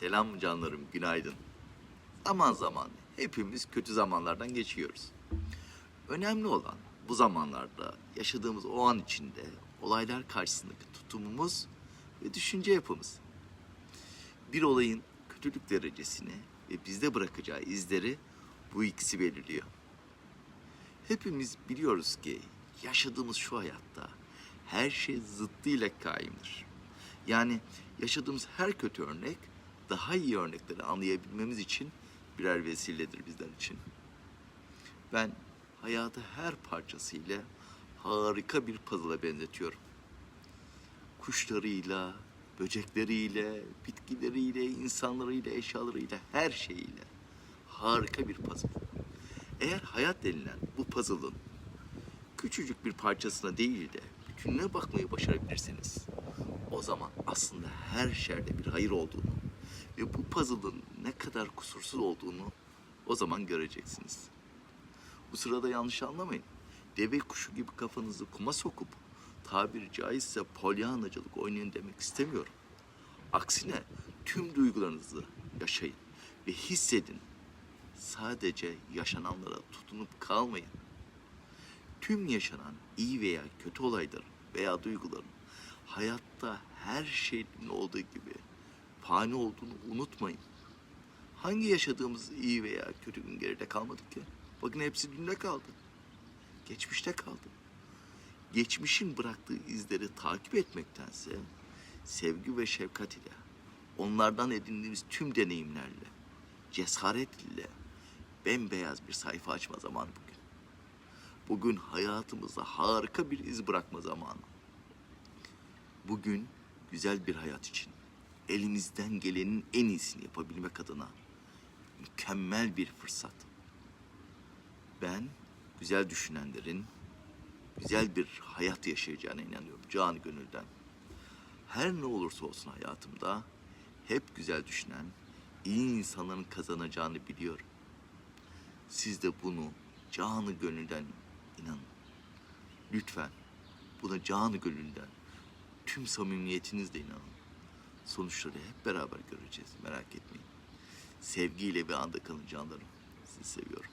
Selam canlarım, günaydın. Zaman zaman hepimiz kötü zamanlardan geçiyoruz. Önemli olan bu zamanlarda yaşadığımız o an içinde olaylar karşısındaki tutumumuz ve düşünce yapımız. Bir olayın kötülük derecesini ve bizde bırakacağı izleri bu ikisi belirliyor. Hepimiz biliyoruz ki yaşadığımız şu hayatta her şey zıttıyla kaimdir. Yani yaşadığımız her kötü örnek daha iyi örnekleri anlayabilmemiz için birer vesiledir bizler için. Ben hayatı her parçasıyla harika bir puzzle'a benzetiyorum. Kuşlarıyla, böcekleriyle, bitkileriyle, insanlarıyla, eşyalarıyla, her şeyiyle harika bir puzzle. Eğer hayat denilen bu puzzle'ın küçücük bir parçasına değil de bütününe bakmayı başarabilirsiniz. O zaman aslında her şerde bir hayır olduğunu ve bu puzzle'ın ne kadar kusursuz olduğunu o zaman göreceksiniz. Bu sırada yanlış anlamayın. Deve kuşu gibi kafanızı kuma sokup tabiri caizse polyanacılık oynayın demek istemiyorum. Aksine tüm duygularınızı yaşayın ve hissedin. Sadece yaşananlara tutunup kalmayın. Tüm yaşanan iyi veya kötü olayların veya duyguların hayatta her şeyin olduğu gibi fani olduğunu unutmayın. Hangi yaşadığımız iyi veya kötü gün geride kalmadı ki? Bakın hepsi dünde kaldı. Geçmişte kaldı. Geçmişin bıraktığı izleri takip etmektense sevgi ve şefkat ile, onlardan edindiğimiz tüm deneyimlerle, cesaret ile bembeyaz bir sayfa açma zamanı bugün. Bugün hayatımızda harika bir iz bırakma zamanı. Bugün güzel bir hayat için elimizden gelenin en iyisini yapabilmek adına mükemmel bir fırsat. Ben güzel düşünenlerin güzel bir hayat yaşayacağına inanıyorum canı gönülden. Her ne olursa olsun hayatımda hep güzel düşünen, iyi insanların kazanacağını biliyorum. Siz de bunu canı gönülden inanın. Lütfen buna canı gönülden, tüm samimiyetinizle inanın. Sonuçları hep beraber göreceğiz, merak etmeyin. Sevgiyle bir anda kalın canlarım. Sizi seviyorum.